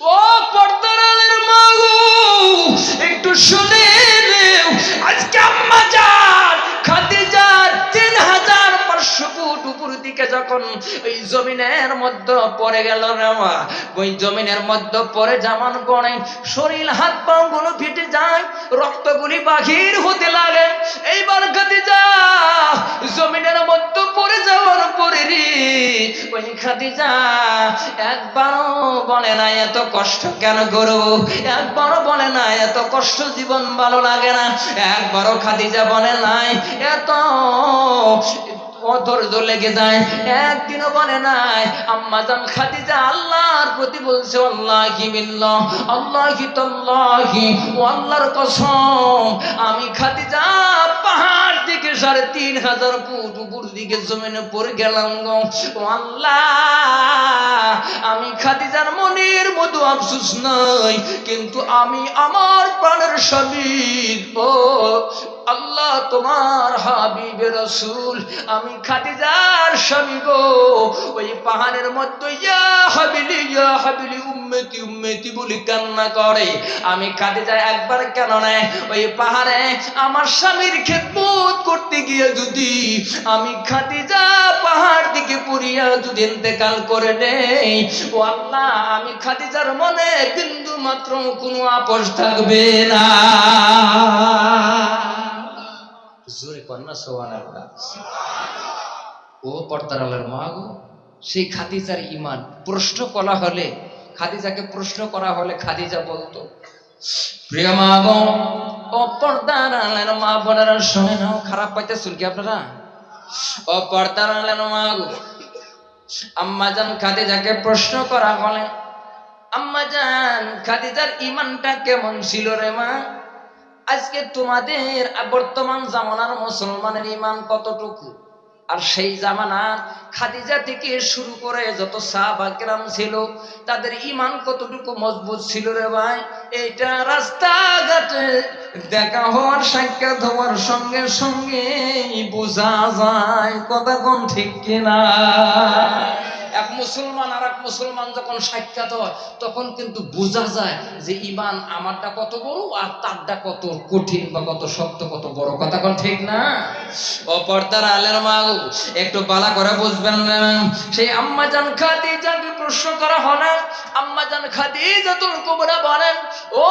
ও দিকে যখন ওই জমিনের মধ্যে পড়ে গেল রে মা, ওই জমিনের মধ্যে পড়ে জামান পড়ে শরীর হাত পা গুলো ফেটে যায়, রক্তগুলি বাহির হতে লাগে। এইবার খাদিজা জমিনের মধ্যে পড়ে যাওয়ার পরে রে, ওই খাদিজা একবারও বলে না, এত কষ্ট কেন করব একবারও বলে না, এত কষ্ট জীবন ভালো লাগে না। একবারও খাদিজা বলে নাই, এত অধৈর্য লেগে যায়। একদিনও বলে নাই খাদিজা আল্লাহর প্রতি বলছে, আল্লাহি আল্লাহি তাল্লাহি আল্লাহর কসম, আমি খাদিজা পাহাড় থেকে সাড়ে তিন হাজার ফুট উপর দিকে জমিনে পড়ে গেলাম গো। আল্লাহ, আমি খাদিজার মনের মতো আফসুস নাই, কিন্তু আমি আমার প্রাণের স্বামী ও আল্লাহ তোমার হাবিবে রসুল, আমি খাদিজার স্বামী গো। ওই পাহাড়ের মধ্যে ইয়া হাবিলি ইয়া হাবিলি, উম্মতি উম্মতি বলি কান্না করে। আমি খাদিজা একবার কেন নেয় ওই পাহাড়ে আমার স্বামীর খেদমত করতে গিয়ে যদি আমি খাদিজা পাহাড় দিকে পুরিয়া যদি ইন্তেকাল করে নেই, ও আল্লাহ, আমি খাদিজার মনে বিন্দু মাত্র কোনো আপোষ থাকবে না। কন্যা সোয়ান ও পর্দার আলার মা গো সেই খাদিজার ইমান। প্রশ্ন করা হলে, খাদিজাকে প্রশ্ন করা হলে খাদিজা বলতো, প্রিয় মা গো ও মা খারাপ কি আপনারা? ও মা গো খাদিজাকে প্রশ্ন করা হলে, আম্মা জান খাদিজার ইমানটা কেমন ছিল রে মা? আজকে তোমাদের বর্তমান জামানার মুসলমানের ইমান কতটুকু? আর সেই জামানার খাদিজা থেকে শুরু করে যত সাহাবাকেরাম ছিল, তাদের ইমান কতটুকু মজবুত ছিল রে ভাই? এইটা রাস্তাঘাটে দেখা হওয়ার, সাক্ষাৎ হওয়ার সঙ্গে সঙ্গে বোঝা যায় কথা কোন ঠিক কিনা। এক মুসলমান আর এক মুসলমান যখন সাক্ষাৎ হয়, তখন কিন্তু বোঝা যায় যে ইমান আমারটা কত বড় আর তারটা কত কঠিন বা কত শক্ত, কত বড়। কথা কোন ঠিক না? ও পর্দার আলের মা একটু বালা করে বুঝবেন না। সেই আম্মা জান খাদি খাদিজাকে প্রশ্ন করা হলে আম্মা জান খাদি খাদিজাতুল কুবরা বলেন, ও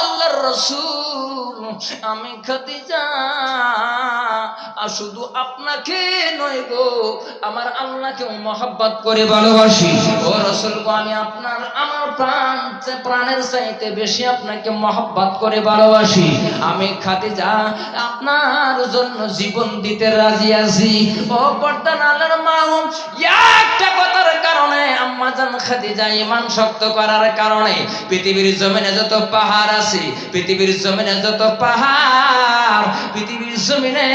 আল্লাহর রাসূল, আমি খাদিজা শুধু আপনাকে নয় গো, আমার আল্লাহকে মহাব্বত করে ভালোবাসি। ও রসুল আমি আপনার, আমার প্রাণ প্রাণের চাইতে বেশি আপনাকে মহাব্বত করে ভালোবাসি। আমি খাদিজা, আপনার জন্য জীবন দিতে রাজি আছি। ও পর্দান আল্লাহর একটা কথার কারণে ইমান শক্ত করার কারণে পৃথিবীর জমিনে যত পাহাড় আছে, পৃথিবীর জমিনে যত পাহাড়, পৃথিবীর জমিনে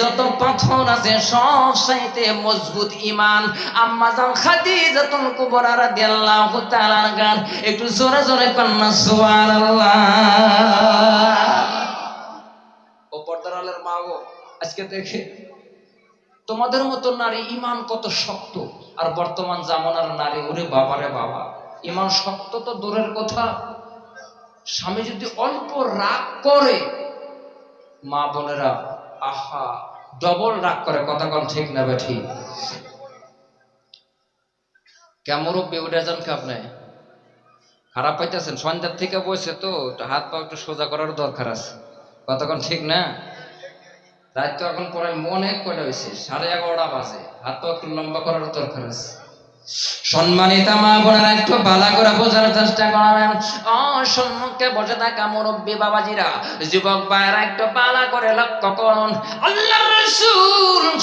যত পাথর আছে, সব চাইতে মজবুত ইমান একটু জোরে জোরে মা গো, আজকে দেখে, তোমাদের মতো নারী ইমান কত শক্ত, আর বর্তমান জামানার নারী, ওরে বাবারে বাবা, ইমান শক্ত তো দূরের কথা। স্বামী যদি অল্প রাগ করে, মা বোনেরা, আহা, ডবল রাগ করে, কথা কন ঠিক না বে ঠিক কেমন বেউডে যান কে আপনি খারাপ পাইতেছেন? সন্ধ্যার থেকে বসে তো হাত পা একটু সোজা করার দরকার আছে। কতক্ষণ ঠিক না? রাত এখন পরে মনে কয়টা হয়েছে সাড়ে এগারোটা বাজে। হাত পা একটু লম্বা করার দরকার আছে। সম্মানিত মা বোনেরা, একটু ভালো করে বোঝার চেষ্টা করাবেন ও সম্মুখে বসে থাকা মুরব্বী বাবাজিরা, যুবক ভাইরা একটু পালা করে লক্ষ্য করুন। আল্লাহ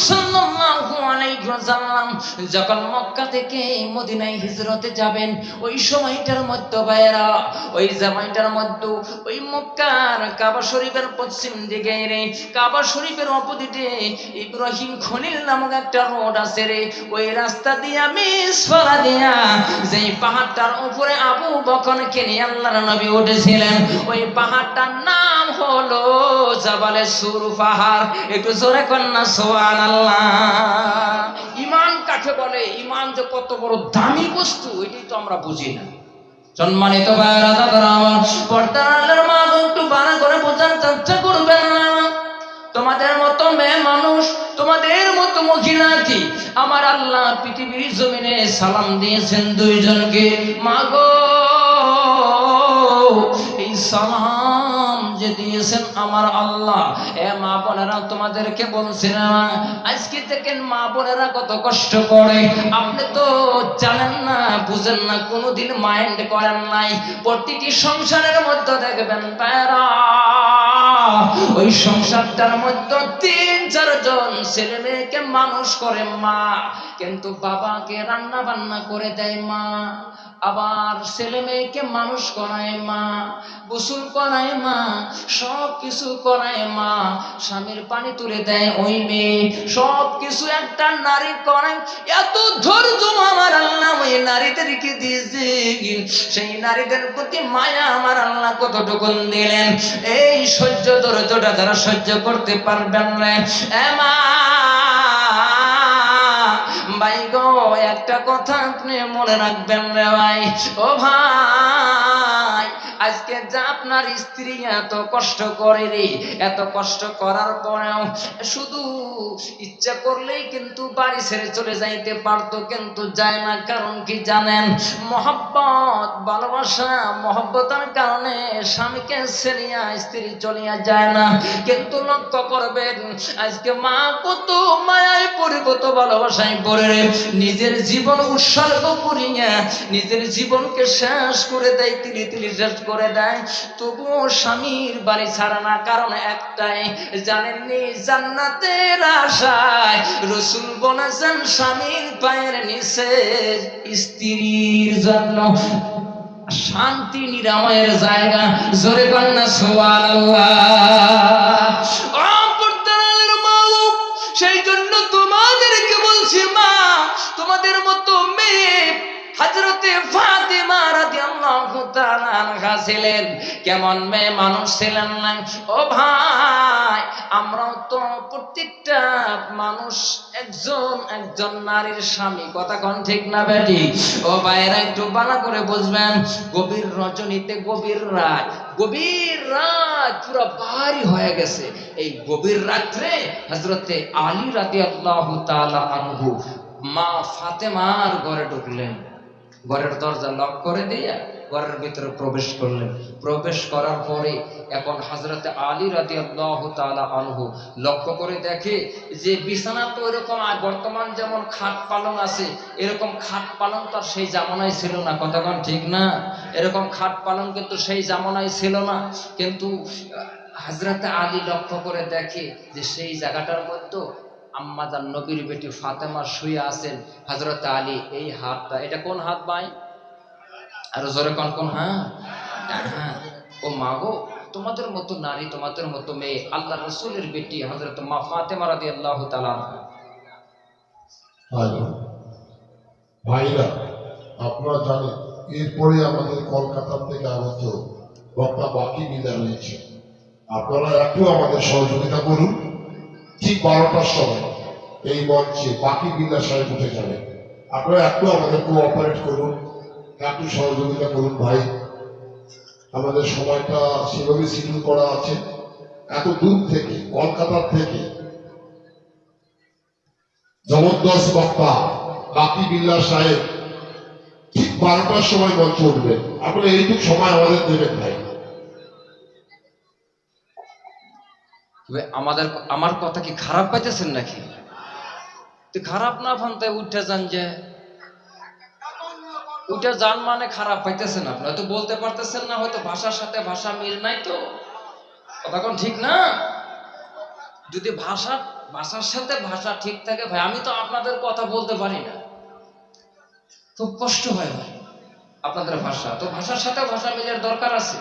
সাল্লাল্লাহু আলাইহি ওয়াসাল্লাম যখন মক্কা থেকে মদিনায় হিজরতে যাবেন, ওই সময়টার মধ্যে ভাইরা ওই জামাইটার মধ্যে, ওই মক্কার কাবা শরীফের পশ্চিম দিকে রে, কাবা শরীফের ইব্রাহিম খলিল নামক একটা রোড আছে রে, ওই রাস্তা দিয়ে আমি মিসফারা দিয়া যেই পাহাড়টার উপরে আবু বকরকে নিয়ে আল্লাহর নবী উঠেছিলেন, ওই পাহাড়টার নাম হলো জাবালে সুর পাহাড়। একটু জোরে কন্যা সোয়ান আল্লাহ ইমান কাকে বলে? ইমান যে কত বড় দামি বস্তু, এটাই তো আমরা বুঝি না। সম্মানিত তোমাদের মতো মেয়ে মানুষ, তোমাদের মতো মহিলা কি? আমার আল্লাহ পৃথিবীর জমিনে সালাম দিয়েছেন দুইজনকে। মাগো, এই সালাম যে দিয়েছেন আমার আল্লাহ। এ মা বোনেরা, তোমাদেরকে বলছি না, আজকে দেখেন মা বোনেরা কত কষ্ট করে। আপনি তো জানেন না, বুঝেন না, কোনোদিন মাইন্ড করেন নাই। প্রতিটি সংসারের মধ্যে দেখবেন তারা ওই সংসারটার মধ্যে চারজন ছেলে মেয়েকে মানুষ করে মা, কিন্তু বাবাকে রান্না বান্না করে দেয় মা, আবার ছেলে মেয়েকে মানুষ করায় মা, গোসল করায় মা সব কিছু করায় মা, স্বামীর পানি তুলে দেয় ওই মেয়ে সব কিছু একটা নারী করায়। এত ধৈর্য আমার আল্লাহ ওই নারীদেরকে দিয়েছে? সেই নারীদের প্রতি মায়া আমার আল্লাহ কতটুকু দিলেন? এই সহ্য ধৈর্যটা যারা সহ্য করতে পারবেন না। মা ভাই গো একটা কথা আপনি মনে রাখবেন রে ভাই। ও ভাই আজকে যা আপনার স্ত্রী এত কষ্ট করে রে, এত কষ্ট করার পরেও শুধু ইচ্ছা করলেই কিন্তু বাড়ি ছেড়ে চলে যাইতে পারতো, কিন্তু যায় না। কারণ কি জানেন? মহব্বত, ভালোবাসা, মহব্বতার কারণে স্বামীকে ছেড়িয়া স্ত্রী চলিয়া যায় না। কিন্তু লক্ষ্য করবেন, আজকে মা কত পড়ে কত ভালোবাসায় পড়ে নিজের জীবন উৎসর্গ করিয়া নিজের জীবনকে শেষ করে দেয়, তিলি তিলি শেষ করে দেয়। তবুও স্বামীর বাড়ি ছাড়া না কারণ একটাই, জানেননি? জান্নাতের আশায় রসুল বলেছেন স্বামীর পায়ের নিচে স্ত্রীর জন্য। শান্তি নিরাময়ের জায়গা, জোরে কন্যা সোয়াল সেই হজরতে ফাতেমা রাদিয়াল্লাহু তাআলা আনহা ছিলেন। কেমন মেয়ে মানুষ ছিলেন না? ও ভাই, আমরাও তো প্রত্যেকটা মানুষ একজন একজন নারীর স্বামী। কথা কোন ঠিক না বেটি? ও ভাইরা একটু বালা করে বুঝবেন, গভীর রজনীতে গভীর রাত গভীর রাত পুরো ভারী হয়ে গেছে। এই গভীর রাত্রে হজরতে আলী রাদিয়াল্লাহু তাআলা আনহু মা ফাতেমার ঘরে ঢুকলেন। ঘরের দরজা লক করে দিয়ে ঘরের ভিতরে প্রবেশ করলেন। প্রবেশ করার পরে এখন হজরতে আলী রাজি তালা আনহু লক্ষ্য করে দেখে যে বিছানা তো এরকম বর্তমান যেমন খাট পালন আছে, এরকম খাট পালং তো সেই জামানায় ছিল না। কতক্ষণ ঠিক না? এরকম খাট পালন কিন্তু সেই জামানায় ছিল না। কিন্তু হজরতে আলী লক্ষ্য করে দেখে যে সেই জায়গাটার মধ্যে আম্মাজান নবীর বেটি ফাতেমা শুয়ে আছেন হজরত আলী, এই হাতটা, এটা কোন হাত ভাই? আর জোরে কোন কোন হ্যাঁ। ও মাগো তোমাদের মতো নারী, তোমাদের মতো মেয়ে, আল্লাহ রসুলের বেটি হজরত মা ফাতেমা রাদি আল্লাহ তালা ভাইরা, আপনারা জানেন, এরপরে আমাদের কলকাতা থেকে আগত বক্তা বাকি বিদায় রয়েছে আপনারা একটু আমাদের সহযোগিতা করুন। ঠিক বারোটার সময় এই মঞ্চে বাকি বিদ্যা সাহেব উঠে যাবে আপনারা একটু আমাদের কোঅপারেট করুন, একটু সহযোগিতা করুন ভাই। আমাদের সময়টা সেভাবে শিডিউল করা আছে। এত দূর থেকে, কলকাতার থেকে জবরদস্ত বক্তা বাকি বিল্লা সাহেব ঠিক বারোটার সময় মঞ্চ উঠবেন। আপনারা এইটুকু সময় আমাদের দেবেন ভাই। আমাদের আমার কথা কি খারাপ পাইতেছেন নাকি তো খারাপ না ভান উঠে যান যে উঠে যান মানে খারাপ পাইতেছেন আপনি হয়তো বলতে পারতেছেন না হয়তো ভাষার সাথে ভাষা মিল নাই তো কথা কোন ঠিক না যদি ভাষা ভাষার সাথে ভাষা ঠিক থাকে ভাই আমি তো আপনাদের কথা বলতে পারি না খুব কষ্ট হয় ভাই আপনাদের ভাষা তো ভাষার সাথে ভাষা মিলের দরকার আছে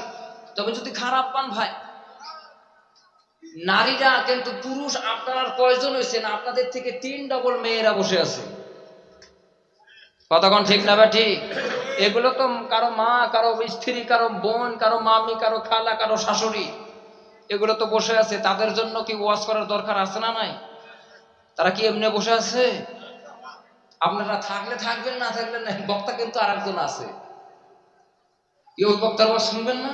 তবে যদি খারাপ পান ভাই নারীরা কিন্তু পুরুষ আপনার কয়জন হয়েছেন আপনাদের থেকে তিন ডবল মেয়েরা বসে আছে। কতক্ষণ ঠিক না ঠিক? এগুলো তো কারও মা, কারও স্ত্রী, কারও বোন, কারও মামি, কারও খালা, কারও শাশুড়ি, এগুলো তো বসে আছে। তাদের জন্য কি ওয়াজ করার দরকার আছে না নাই? তারা কি এমনি বসে আছে? আপনারা থাকলে থাকবেন, না থাকলে না বক্তা কিন্তু আর একজন আছে। কি ওই বক্তার ওয়াজ শুনবেন না?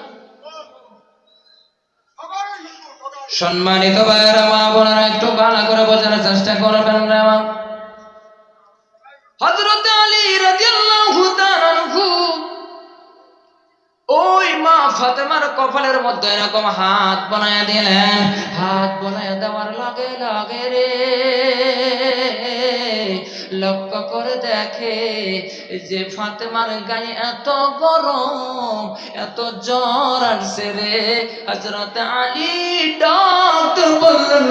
সম্মানিত ভাইয়েরা, মা বোনেরা, একটু ভালো করে বোঝার চেষ্টা করবেন কপালের মধ্যে এরকম হাত বানায় দিলেন। হাত বানায় দেওয়ার লাগে লাগে রে। লক্ষ্য করে দেখে যে ফাতেমার গায়ে এত গরম, এত জ্বর আসছে রে। হজরত আলী ডক্টর বললেন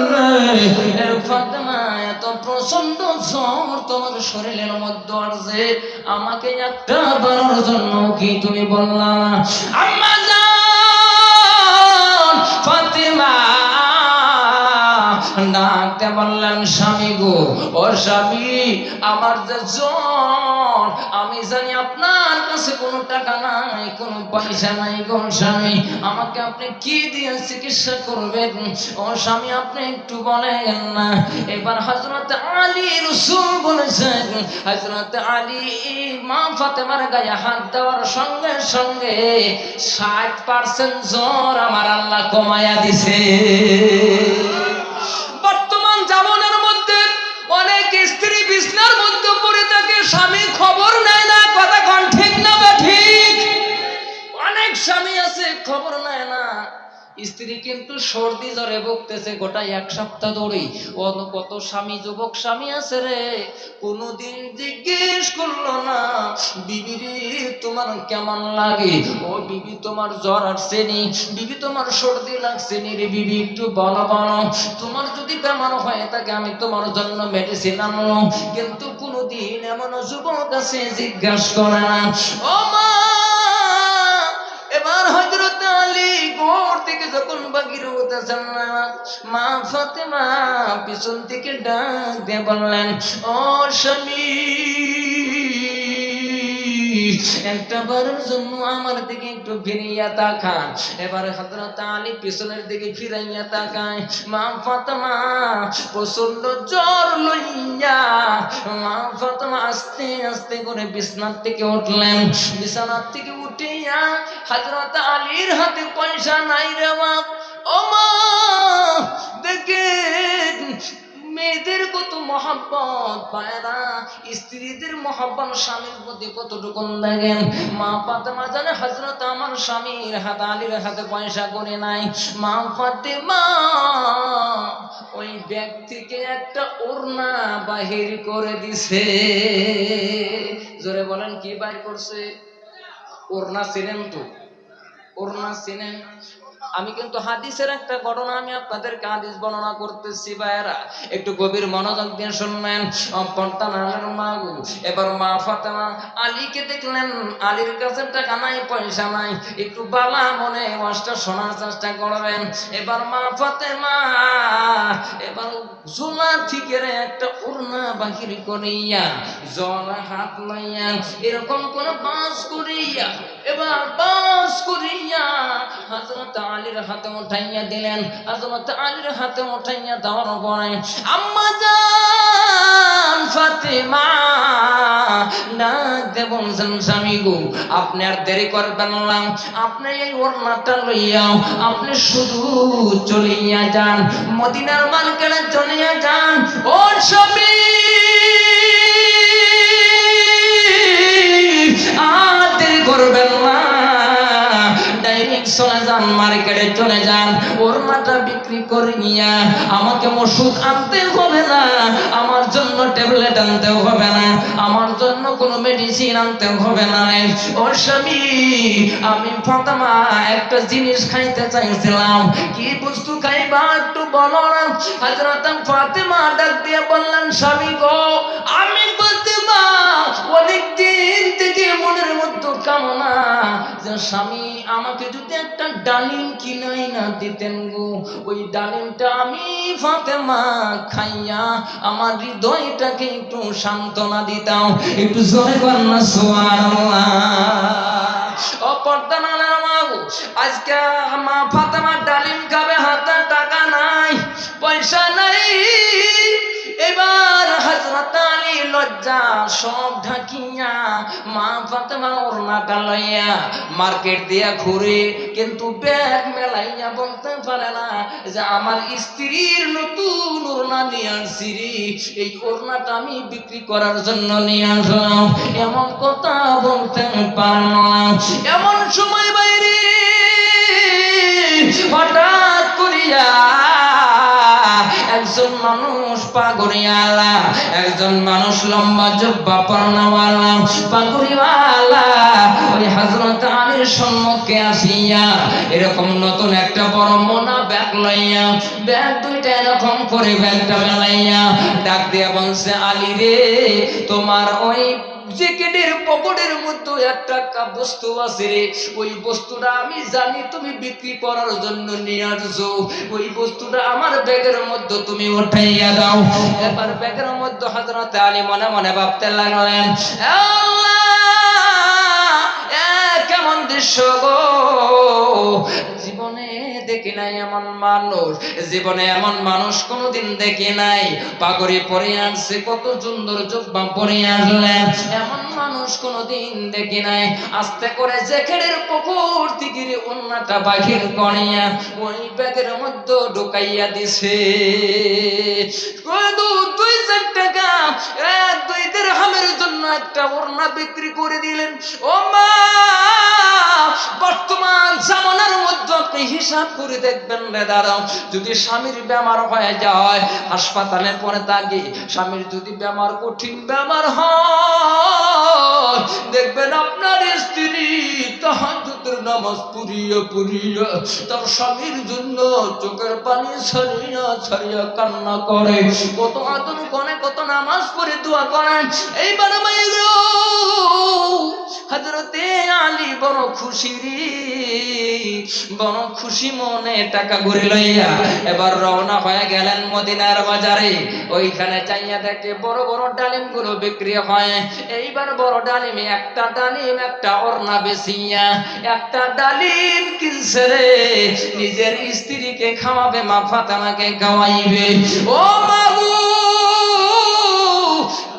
ফাতেমা, এত প্রচণ্ড জ্বর তোমার শরীরের মধ্যে আসছে। আমাকে একটা বানানোর জন্য কি তুমি বললা? আম্মা ডাকতে বললেন, স্বামী গো, ও স্বামী, আমার যে জ্বর, আমি জানি আপনার কাছে কোনো টাকা নাই, কোনো পয়সা নাই গো স্বামী। আমাকে আপনি কি দিয়ে চিকিৎসা করবেন? ও স্বামী, আপনি একটু বলেন না। এবার হজরত আলী রসুল বলেছেন হজরত আলী, মা ফাতেমার গায়ে হাত দেওয়ার সঙ্গে সঙ্গে ষাট পার্সেন্ট জ্বর আমার আল্লাহ কমায়া দিছে। স্ত্রী কিন্তু সর্দি জ্বরে ভুগতেছে গোটা এক সপ্তাহ ধরে অন্য কত স্বামী যুবক স্বামী আছে রে? কোনোদিন জিজ্ঞেস করল না, বিবি রে, তোমার কেমন লাগে? ও বিবি, তোমার জ্বর আসছে নি। বিবি, তোমার সর্দি লাগছে নি রে বিবি, একটু বলো বলো। তোমার যদি বেমার হয়ে থাকে আমি তোমার জন্য মেডিসিন আনলো কিন্তু কোনোদিন এমন যুবক আছে, জিজ্ঞাসা করে না। ও মা যখন বাগির মা ফাতেমা পিছন থেকে ডাক দিয়ে বললেন ও স্বামী একটা বারের জন্য আমার দিকে একটু ফিরিয়া তাকান এবার হজরত আলী পিছনের দিকে ফিরাইয়া তাকায়। মা ফাতেমা প্রচণ্ড জ্বর লইয়া মা ফাতেমা আস্তে আস্তে করে বিছনার থেকে উঠলেন। বিছানার থেকে উঠিয়া হজরত আলীর হাতে পয়সা নাই রে মা ও মা দেখে মেয়েদের কত মহাব্বত পায়রা স্ত্রীদের মহাব্বত স্বামীর প্রতি কতটুকু দেখেন? মা ফাতেমা জানে হজরত আমার স্বামীর হাত, আলীর হাতে পয়সা করে নাই। মা ফাতেমা ওই ব্যক্তিকে একটা ওড়না বাহির করে দিছে। জোরে বলেন, কি বাইর করছে? ওড়না চিনেন তো ওড়না চিনেন আমি কিন্তু হাদিসের একটা ঘটনা আমি আপনাদেরকে হাদিস বর্ণনা করতেছি, ভাইয়েরা। একটু গভীর মনোযোগ দিয়ে শুনবেন পর্তানার মাগু এবার মা ফাতেমা আলীকে দেখলেন। আলীর কাছে টাকা নাই, পয়সা নাই। একটু বালা মনে ওয়াজটা শোনার চেষ্টা করবেন। এবার মা ফাতেমা, এবার জোলা থেকে একটা উড়না বাহির করিয়া, জলা হাত লইয়া, এরকম কোন বাস করিয়া, এবার বাস করিয়া, হযরত আলীর হাতে উঠাইয়া দিলেন, হযরত আলীর হাতে উঠাইয়া দেওয়ার পরে, আম্মা জান, ফাতেমা গো, আপনি দেরি করবেন না। আপনি এই আপনি শুধু চলিয়া যান, মদিনার মার্কেটে চলিয়া যান। ও স্বামী, আর দেরি করবেন না। চলে যান মার্কেটে চলে যান। ওর মাটা বিক্রি করে নিয়া আমাকে ওষুধ আনতে হবে না, আমার জন্য ট্যাবলেট আনতে হবে না, আমার জন্য কোনো মেডিসিন আনতে হবে না রে। ও স্বামী, আমি ফাতেমা একটা জিনিস খাইতে চাইছিলাম। কি বস্তু খাইবা একটু বলো না। হযরত ফাতেমা ডাক দিয়ে বললেন, স্বামী গো, আমি ফাতেমা অনেক দিন থেকে মনের মধ্যে কামনা যে স্বামী আমাকে যদি একটা ডালিম কিনাই না দিতেন গো। ওই ডালিমটা আমি ফাতেমা খাইয়া আমার হৃদয়টাকে একটু সান্ত্বনা দিতাম। একটু জোরে কন্যা সুবহানাল্লাহ। ও পর্দা নানার মা আজকে মা ফাতেমা ডালিম খাবে, হাতে টাকা নাই, পয়সা নাই। এবার হজরত আলী লজ্জা সব ঢাকিয়া, মা ফাতেমা ওড়নাটা লইয়া মার্কেট দিয়া ঘুরে কিন্তু ব্যাগ মেলাইয়া বলতে পারে না যে আমার স্ত্রীর নতুন ওড়না নিয়ে আসছি রে। এই ওড়নাটা আমি বিক্রি করার জন্য নিয়ে আসলাম এমন কথা বলতে পারে না এমন সময় বাইরে হঠাৎ করিয়া একজন মানুষ পাগড়িওয়ালা একজন মানুষ লম্বা জব্বা পর্ণাওয়ালা পাগড়িওয়ালা ওই হজরত আলীর সম্মুখে আসিয়া এরকম নতুন একটা বড় মোনা ব্যাগ লইয়া, ব্যাগ দুইটা এরকম করে ব্যাগটা মেলাইয়া ডাক দিয়া বলছে, আলী রে, তোমার ওই জ্যাকেটের পকেটের মধ্যে একটা বস্তু আছে ওই বস্তুটা আমি জানি তুমি বিক্রি করার জন্য নিয়ে আসছো। ওই বস্তুটা আমার ব্যাগের মধ্যে তুমি উঠাইয়া দাও। এবার ব্যাগের মধ্যে হজরত আলী মনে মনে ভাবতে লাগলেন কেমন দৃশ্য গো! দেখি নাই এমন মানুষ। জীবনে এমন মানুষ কোনোদিন দেখি নাই। পাগড়ি পরে আনছে কত সুন্দর জব্বা পরে আসলেন এমন মানুষ কোনোদিন দেখি নাই। আস্তে করে জেখেড়ের পুকুর থেকে অন্যটা বাহির করিয়া ওই ব্যাগের মধ্যে ঢুকাইয়া দিছে। দুই চার টাকা দুই দেড়হামের জন্য একটা ওড়না বিক্রি করে দিলেন। ও মা, বর্তমান জামানার মধ্যে আপনি হিসাব করে দেখবেন রে দাঁড়াও যদি স্বামীর বেমার হয়ে যায়, হাসপাতালে পরে থাকে স্বামীর যদি বেমার, কঠিন বেমার হয়, দেখবেন আপনার স্ত্রী নামাজ পড়িয়া পড়িয়া তার স্বামীর জন্য চোখের পানি ছাড়িয়া ছাড়িয়া কান্না করে। কত আদর কত নামাজ পড়ে, দোয়া করেন। এইবার হজরতে আলী বড় খুশি বড় খুশি মনে টাকা ঘুরে লইয়া এবার রওনা হয়ে গেলেন মদিনার বাজারে। ওইখানে চাইয়া দেখে বড় বড় ডালিমগুলো বিক্রি হয়। এইবার বড় ডালিমে একটা ডালিম, একটা ওড়না বেশিয়া একটা ডালিম কিনছে রে। নিজের স্ত্রীকে খাওয়াবে, মা ফাতেমাকে খাওয়াইবে। ও মাগু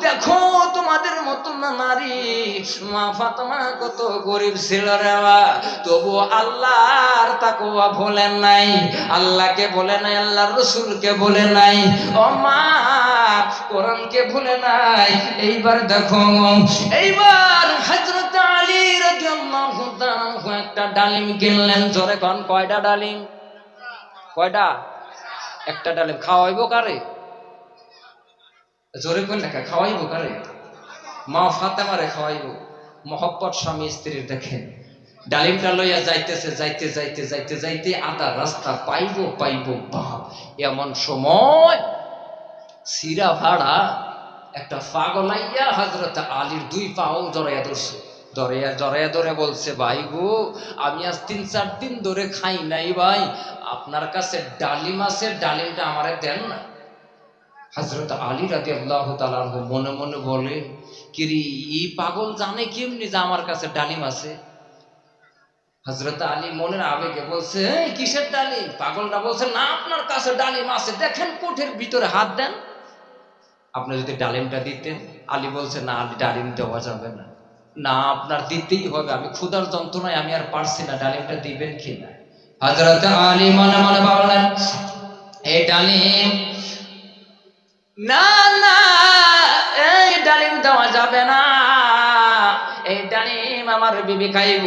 দেখো, তোমাদের মতো নারী। মা ফাতেমা কত গরিব ছিল রে বাবা। তবু আল্লাহর তাকুয়া বলেন নাই। আল্লাহকে বলে নাই, আল্লাহর রসুলকে বলে নাই। ও মা, কোরআনকে ভুলে নাই। এইবার দেখো, এইবার হযরত আলী রাদিয়াল্লাহু তাআলা একটা ডালিম কিনলেন। জোরে কোন, কয়টা ডালিম? কয়টা? একটা ডালিম। খাওয়াইবো কারে? জোরে করে লেখা খাওয়াইবো কারে? মা ফাতে ফাতেমারে খাওয়াইবো। মহব্বত স্বামী স্ত্রীর দেখেন ডালিমটা লইয়া যাইতেছে, যাইতে যাইতে যাইতে যাইতে আধা রাস্তা পাইবো পাইবো বাপ। এমন সময় সিরা ভাড়া একটা পাগলাইয়া হজরত আলীর দুই পাও জড়াইয়া ধরছে। দরিয়া জড়াইয়া ধরে বলছে, ভাই গো, আমি আজ তিন, চার দিন ধরে খাই নাই ভাই। আপনার কাছে ডালিম আছে, ডালিমটা আমারে দেন না। হজরত আলী রাজি আল্লাহ মনে মনে বলে কিরি এই পাগল জানে কেমনি যে আমার কাছে ডালিম আছে? হজরত আলী মনের আবেগে বলছে কিসের ডালিম? পাগলটা বলছে, না, আপনার কাছে ডালিম আছে, দেখেন কোঠের ভিতরে হাত দেন। আপনি যদি ডালিমটা দিতেন, আলী বলছে, না, আলী, ডালিম দেওয়া যাবে না। না, আপনার দিতেই হবে, আমি ক্ষুধার যন্ত্রণায় আমি আর পারছি না, ডালিমটা দিবেন কি না? হজরত আলী মনে মনে ভাবলেন, এই ডালিম না না, এই ডালিম দেওয়া যাবে না। এই ডালিম আমার বিবি খাইব,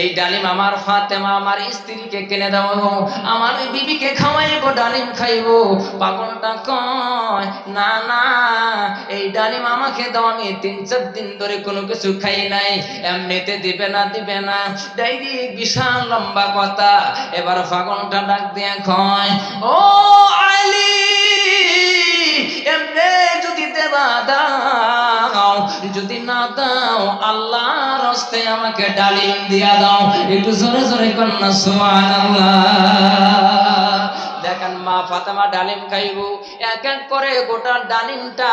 এই ডালিম আমার ফাতেমা, আমার স্ত্রীকে কিনে দেবো, আমার বিবিকে খাওয়াইবো, ডালিম খাইব। পাগলটা কয়, না না, এই ডালিম আমাকে দাও, আমি তিন, চার দিন ধরে কোনো কিছু খাই নাই, এমনিতে দিবে না দিবে না। ডাইরি, বিশাল লম্বা কথা। এবার পাগলটা ডাক দিয়ে কয়, ও আলী এমনে যদি দেবা দাও, যদি না দাও, আল্লাহর হস্তে আমাকে ডালিম দিয়া দাও। একটু জোরে জোরে কন্যা, সুবহানাল্লাহ। দেখেন মা ফাতেমা ডালিম খাইব এক এক করে গোটা ডালিমটা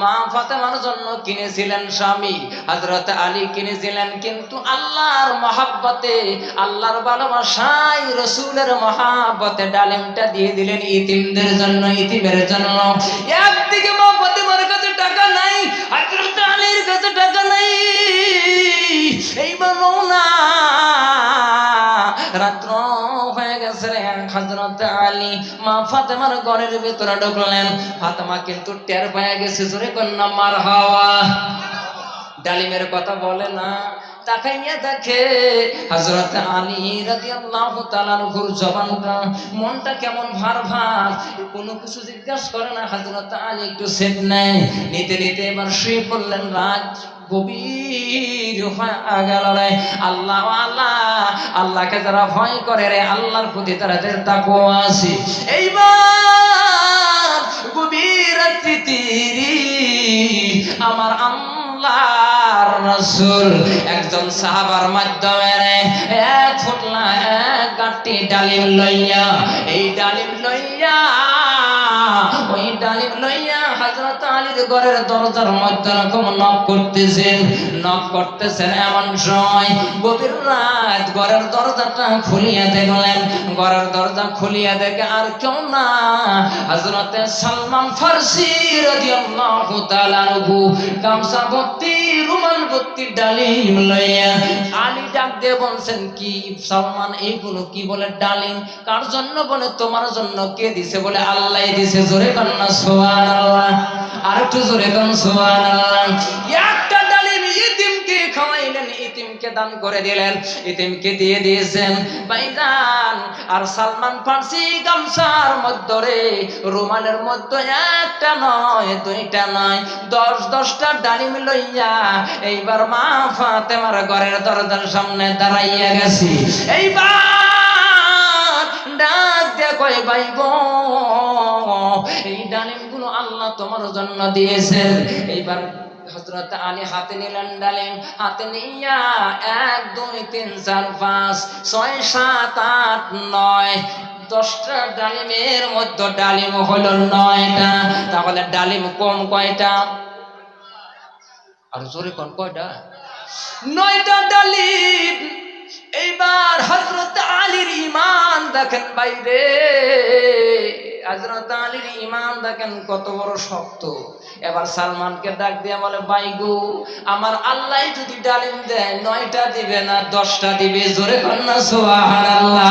মা ফাতেমার জন্য কিনেছিলেন স্বামী। হযরত আলী কিনেছিলেন, কিন্তু আল্লাহর মহাব্বতে, আল্লাহর ভালোবাসায় রসুলের মহাব্বতে ডালিমটা দিয়ে দিলেন ইতিমদের জন্য, ইতিমের জন্য। একদিকে মা ফাতেমার কাছে টাকা নাই, হযরত আলীর কাছে টাকা নাই। এইবার না আলী মা ফাতেমার ঘরের ভিতরে ঢুকলেন। ফাতেমা কিন্তু টের পায়া গেছে, জোরে কন্যা, মার হাওয়া। ডালিমের কথা বলে না। দেখে না আল্লাহ আল্লাহ, আল্লাহকে যারা ভয় করে রে, আল্লাহর প্রতি তারা তাকওয়া আছে। এইবার গভীর আমার আল্লাহর রাসূল একজন সাহাবার মাধ্যমে এক ফুটলা, এক গাঁটি ডালিম লইয়া, এই ডালিম লইয়া, ওই ডালিম লইয়া ঘরের দরজার মধ্যে রকম নক করতেছেন। নক করতেছেন এমন সময় গভীর রাত ঘরের দরজাটা খুলিয়া দেখলেন। ঘরের দরজা খুলিয়া দেখে আর কেউ না। হযরতে সালমান ফারসি কি বলে ডালিম? কার জন্য বলে? তোমার জন্য কে দিছে বলে? আল্লাহ দিছে, জোরে সুবহানাল্লাহ। আর ডালিম দান করে দিলেন, ইতিমকে দিয়ে দিয়েছেন। আর সালমান ফার্সি মধ্যে রুমালের মধ্যে একটা নয়, দুইটা নয়, দশ দশটা ডালিম লইয়া এইবার মা ফাতেমার ঘরের দরজার সামনে দাঁড়াইয়া গেছি। এইবার ডাক কয়, ভাই গো, এই ডালিমগুলো আল্লাহ তোমার জন্য দিয়েছেন। এইবার হজরত আলী হাতে নিলেন ডালিম হাতে নিয়া এক, দুই, তিন, চার, পাঁচ, ছয়, সাত, আট, নয়, দশটা ডালিমের মধ্যে ডালিম হলো নয়টা। তাহলে ডালিম কম কয়টা? আর জোরে কোন, কয়টা? নয়টা ডালিম। এইবার হজরত আলীর ইমান দেখেন বাইরে। হজরত আলীর ইমান দেখেন কত বড় শক্ত। এবার সালমানকে ডাক দিয়ে বলে বাইগু আমার আল্লাহ যদি ডালিম দেয়, নয়টা দিবে না, দশটা দিবে? জোরে কন্যা সোহার এইবার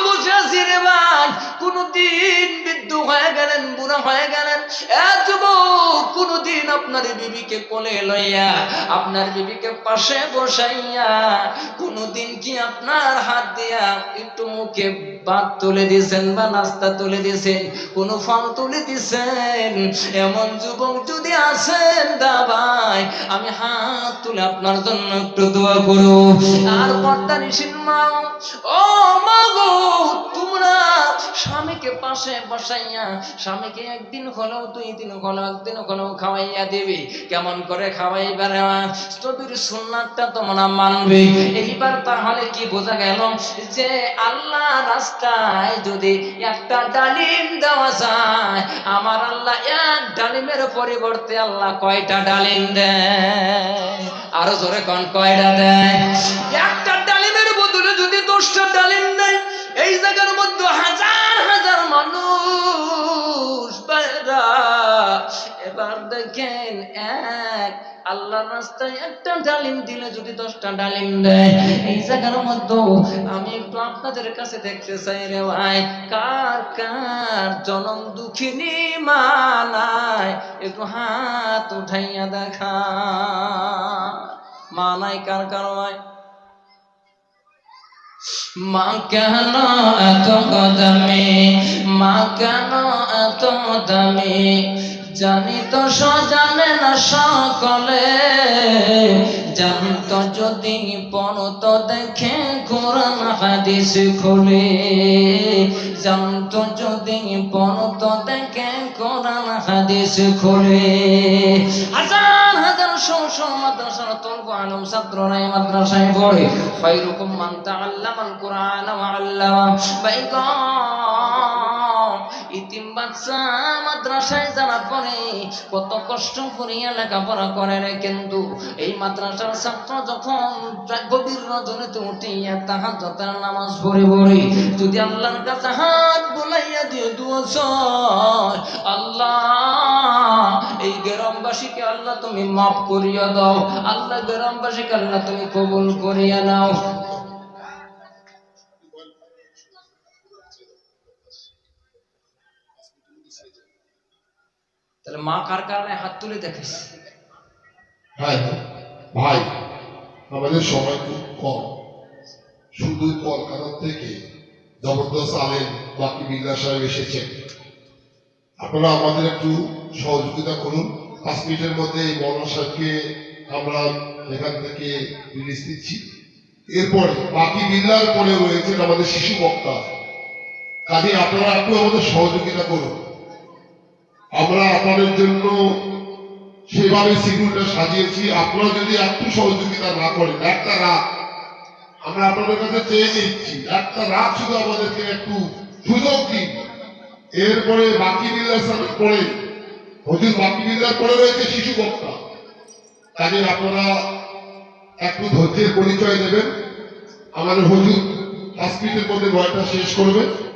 ভাই কোনদিন বৃদ্ধ হয়ে গেলেন, বুড়া হয়ে গেলেন। কোনদিন আপনার বিবিকে কোলে লইয়া, আপনার বিবিকে পাশে বসাইয়া, কোনদিন কি আপনার হাত দিয়া একটু মুখে ভাত তুলে দিয়েছেন বা নাস্তা তুলে দিয়েছেন, কোন ফল তুলে দিছেন এমন যুবক যদি আছেন দাবাই আমি হাত তুলে আপনার জন্য একটু দোয়া করো আর পর্দা নিশিন মা ও মা গো স্বামীকে পাশে বসাইয়া স্বামীকে একদিন দুই দিন হলেও, একদিন খাওয়াইয়া কেমন করে সুন্নাতটা তোমরা মানবে। এইবার তাহলে কি বোঝা গেল যে আল্লাহ রাস্তায় যদি একটা ডালিম দেওয়া যায়, আমার আল্লাহ এক ডালিমের পরিবর্তে আল্লাহ কয়টা ডালিম দেয়? আরও জোরে কোন, কয়টা দেয়? একটা ডালিমের বদলে যদি দশটা ডালিম দেয় এই জায়গার মধ্যে হাজার হাজার মানুষ এবার দেখেন এক, আল্লাহর রাস্তায় একটা ডালিম দিলে যদি দশটা ডালিম দেয়, এই জায়গার মধ্যে আমি একটু আপনাদের কাছে দেখতে চাই রে ভাই, কার কার জনম দুঃখিনী মা নাই একটু হাত উঠাইয়া দেখা। মানায় কার কার ভাই? মা কেন এত দামি মা কেন এত দামি জানি তো সজানে না সকলে। জানত যদি পড়ত দেখে কোরআন হাদিস খুলে, জানত যদি পড়ত দেখে কোরআন হাদিস খুলে। হাজার হাজার শশ মাদ্রাসার তলব আলম ছাত্ররা মাদ্রাসায় পড়ে। খৈরুকুম মান আল্লাহ কোরআন আল্লাহ ইতিম বাচ্চা মাদ্রাসায় যারা পড়ে, কত কষ্ট করিয়া লেখাপড়া করে রে কিন্তু। এই মাদ্রাসার ছাত্র যখন গভীর রজনীতে উঠিয়া তাহাজ্জুদের নামাজ পড়ে পড়ে, যদি আল্লাহর কাছে হাত বুলাইয়া দিয়ে দুয়াছ আল্লাহ, এই গ্রামবাসীকে আল্লাহ তুমি মাফ করিয়া দাও, আল্লাহ গ্রামবাসীকে আল্লাহ তুমি কবুল করিয়া নাও। তাহলে মা কার কারণে হাত তুলে দেখিস? হ্যাঁ ভাই, আমাদের সময় খুব কম। শুধু কলকাতা থেকে জবরদস্ত আলেন বাকি বিল্লা সাহেব এসেছেন। আপনারা আমাদের একটু সহযোগিতা করুন। পাঁচ মিনিটের মধ্যে এই মৌলানা সাহেবকে আমরা এখান থেকে রিলিজ দিচ্ছি। এরপরে বাকি বিল্লার পরে রয়েছেন আমাদের শিশু বক্তা। কাজে আপনারা একটু আমাদের সহযোগিতা করুন। আমরা আপনাদের জন্য সেভাবে শিডিউলটা সাজিয়েছি। আপনারা যদি একটু সহযোগিতা না করেন, একটা রাত আমরা আপনাদের কাছে চেয়ে নিচ্ছি। একটা রাত শুধু আমাদেরকে একটু সুযোগ দিন। এরপরে বাকি সাথে পরে হজুর বাকি বিল্লার পরে রয়েছে শিশু বক্তা। কাজে আপনারা একটু ধৈর্যের পরিচয় দেবেন। আমাদের হজুর মিনিটের মধ্যে বয়টা শেষ করবে।